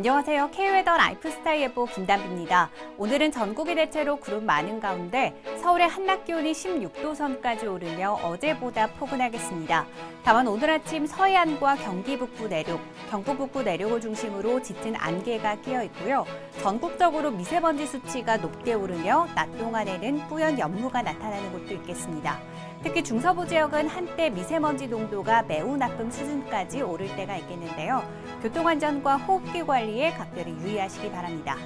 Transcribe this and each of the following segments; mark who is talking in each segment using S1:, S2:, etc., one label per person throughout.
S1: 안녕하세요. K웨더 라이프스타일 예보 김담비입니다. 오늘은 전국이 대체로 구름 많은 가운데 서울의 한낮 기온이 16도 선까지 오르며 어제보다 포근하겠습니다. 다만 오늘 아침 서해안과 경기 북부 내륙, 경북 북부 내륙을 중심으로 짙은 안개가 끼어 있고요. 전국적으로 미세먼지 수치가 높게 오르며 낮 동안에는 뿌연 연무가 나타나는 곳도 있겠습니다. 특히 중서부 지역은 한때 미세먼지 농도가 매우 나쁨 수준까지 오를 때가 있겠는데요. 교통안전과 호흡기 관리 에 각별히 유의하시기 바랍니다.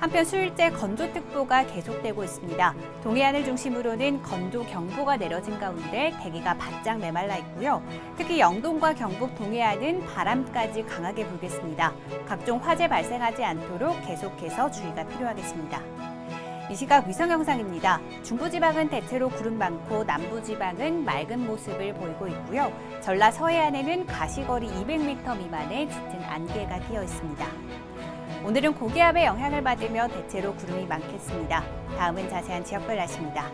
S1: 한편 수일째 건조특보가 계속되고 있습니다. 동해안을 중심으로는 건조 경보가 내려진 가운데 대기가 바짝 메말라 있고요. 특히 영동과 경북 동해안은 바람까지 강하게 불겠습니다. 각종 화재 발생하지 않도록 계속해서 주의가 필요하겠습니다. 이 시각 위성 영상입니다. 중부지방은 대체로 구름 많고 남부지방은 맑은 모습을 보이고 있고요. 전라 서해안에는 가시거리 200m 미만의 짙은 안개가 끼어 있습니다. 오늘은 고기압의 영향을 받으며 대체로 구름이 많겠습니다. 다음은 자세한 지역별 날씨입니다.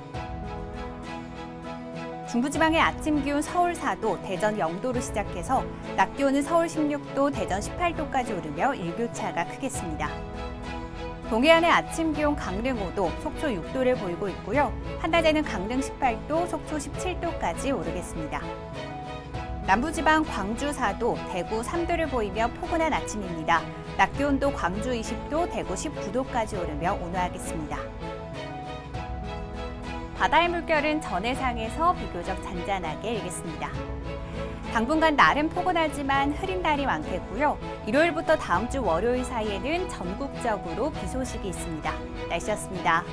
S1: 중부지방의 아침 기온 서울 4도, 대전 0도로 시작해서 낮 기온은 서울 16도, 대전 18도까지 오르며 일교차가 크겠습니다. 동해안의 아침 기온 강릉 5도, 속초 6도를 보이고 있고요. 한낮에는 강릉 18도, 속초 17도까지 오르겠습니다. 남부지방 광주 4도, 대구 3도를 보이며 포근한 아침입니다. 낮 기온도 광주 20도, 대구 19도까지 오르며 온화하겠습니다. 바다의 물결은 전해상에서 비교적 잔잔하게 일겠습니다. 당분간 날은 포근하지만 흐린 날이 많겠고요. 일요일부터 다음 주 월요일 사이에는 전국적으로 비 소식이 있습니다. 날씨였습니다.